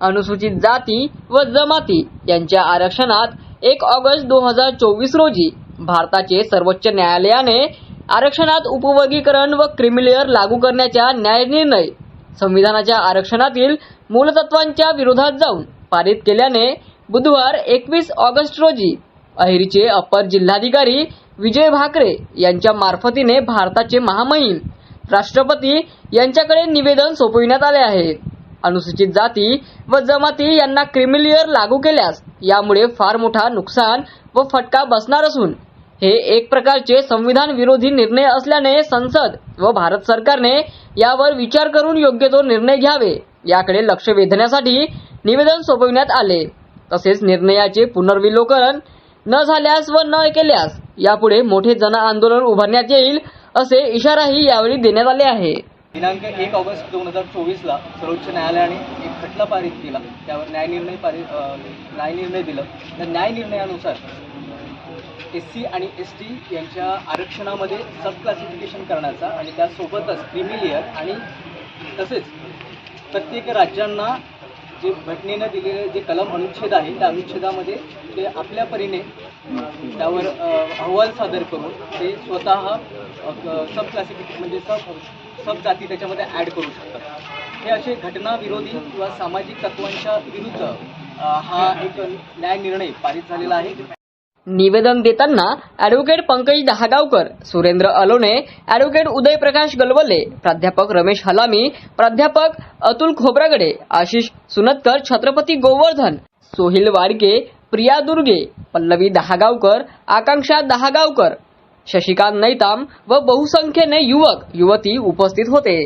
अनुसूचित जाती व जमाती यांच्या आरक्षणात एक ऑगस्ट दोन हजार चोवीस रोजी भारताचे सर्वोच्च न्यायालयाने आरक्षणात उपवर्गीकरण व क्रिमिलेअर लागू करण्याच्या न्यायनिर्णय संविधानाच्या आरक्षणातील मूलतत्वांच्या विरोधात जाऊन पारित केल्याने बुधवार एकवीस ऑगस्ट रोजी अहिरीचे अपर जिल्हाधिकारी विजय भाकरे यांच्या मार्फतीने भारताचे महामहिम राष्ट्रपती यांच्याकडे निवेदन सोपविण्यात आले आहे. अनुसूचित जाती व जमाती यांना क्रिमिलियर लागू केल्यास यामुळे फार मोठा नुकसान व फटका बसणार असून हे एक प्रकारचे संविधान विरोधी निर्णय असल्याने संसद व भारत सरकारने यावर विचार करून योग्य तो निर्णय घ्यावे याकडे लक्ष वेधण्यासाठी निवेदन सोपविण्यात आले. तसेच निर्णयाचे पुनर्विलोकन न झाल्यास व न केल्यास यापुढे मोठे जन आंदोलन उभारण्यात येईल असे इशाराही यावेळी देण्यात आले आहे. दिनांक एक ऑगस्ट दोन हजार चोवीसला सर्वोच्च न्यायालयाने एक खटला पारित केला. त्यावर न्यायनिर्णय पारित न्यायनिर्णय दिलं. तर न्यायनिर्णयानुसार एस सी आणि एस टी यांच्या आरक्षणामध्ये सब क्लासिफिकेशन करण्याचा आणि त्यासोबतच क्रिमिलियर आणि तसेच प्रत्येक राज्यांना जे घटनेनं दिलेले जे कलम अनुच्छेद आहे त्या अनुच्छेदामध्ये ते आपल्या परीने त्यावर अहवाल सादर करून ते स्वतः सब क्लासिफिकेशन म्हणजे सब सब जाती त्याच्यामध्ये ॲड करू शकतात. हे असे घटना विरोधी किंवा सामाजिक तत्वांच्या विरुद्ध हा एक न्याय निर्णय पारित झालेला आहे. निवेदन देताना ॲडव्होकेट पंकज दहागावकर सुरेंद्र अलोने ॲडव्होकेट उदय प्रकाश गलवले प्राध्यापक रमेश हलामी प्राध्यापक अतुल खोब्रागडे आशिष सुनतकर छत्रपती गोवर्धन सोहिल वाडके प्रिया दुर्गे पल्लवी दहागावकर आकांक्षा दहागावकर शशिकांत नैताम व बहुसंख्येने युवक युवती उपस्थित होते.